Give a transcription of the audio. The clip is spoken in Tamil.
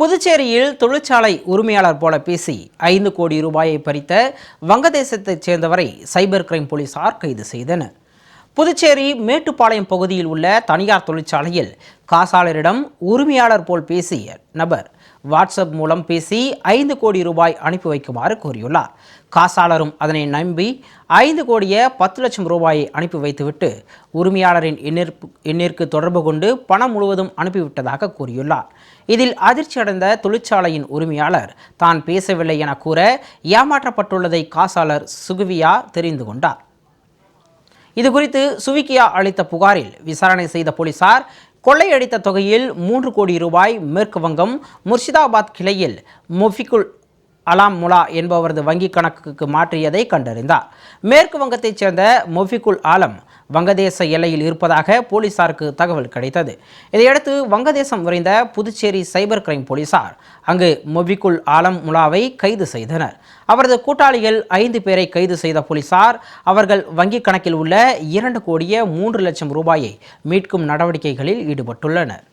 புதுச்சேரியில் தொழிற்சாலை உரிமையாளர் போல பேசி ஐந்து கோடி ரூபாயை பறித்த வங்கதேசத்தைச் சேர்ந்தவரை சைபர் கிரைம் போலீசார் கைது செய்தனர். புதுச்சேரி மேட்டுப்பாளையம் பகுதியில் உள்ள தனியார் தொழிற்சாலையில் காசாளரிடம் உரிமையாளர் போல் பேசிய நபர் வாட்ஸ்அப் மூலம் பேசி ஐந்து கோடி ரூபாய் அனுப்பி வைக்குமாறு கூறியுள்ளார் காசாளரும் அதனை நம்பி ஐந்து கோடியே பத்து லட்சம் ரூபாயை அனுப்பி வைத்துவிட்டு உரிமையாளரின் எண்ணிற்கு எண்ணிற்கு தொடர்பு கொண்டு பணம் முழுவதும் அனுப்பிவிட்டதாக கூறியுள்ளார். இதில் அதிர்ச்சி அடைந்த தொழிற்சாலையின் உரிமையாளர் தான் பேசவில்லை என கூற ஏமாற்றப்பட்டுள்ளதை காசாளர் சுகுவியா தெரிந்து கொண்டார். இது குறித்து சுவிக்கியா அளித்த புகாரில் விசாரணை செய்த போலீசார் கொள்ளையடித்த தொகையில் மூன்று கோடி ரூபாய் மேற்கு வங்கம் முர்ஷிதாபாத் கிளையில் முஃபிகுல் அலாம் முலா என்பவரது வங்கிக் கணக்குக்கு மாற்றியதை கண்டறிந்தார். மேற்கு வங்கத்தைச் சேர்ந்த மொஃபிகுல் ஆலம் வங்கதேச எல்லையில் இருப்பதாக போலீசாருக்கு தகவல் கிடைத்தது. இதையடுத்து வங்கதேசம் விரைந்த புதுச்சேரி சைபர் கிரைம் போலீசார் அங்கு மொபிகுல் ஆலம் முலாவை கைது செய்தனர். அவரது கூட்டாளிகள் ஐந்து பேரை கைது செய்த போலீசார் அவர்கள் வங்கிக் கணக்கில் உள்ள இரண்டு கோடியே மூன்று லட்சம் ரூபாயை மீட்கும் நடவடிக்கைகளில் ஈடுபட்டுள்ளனர்.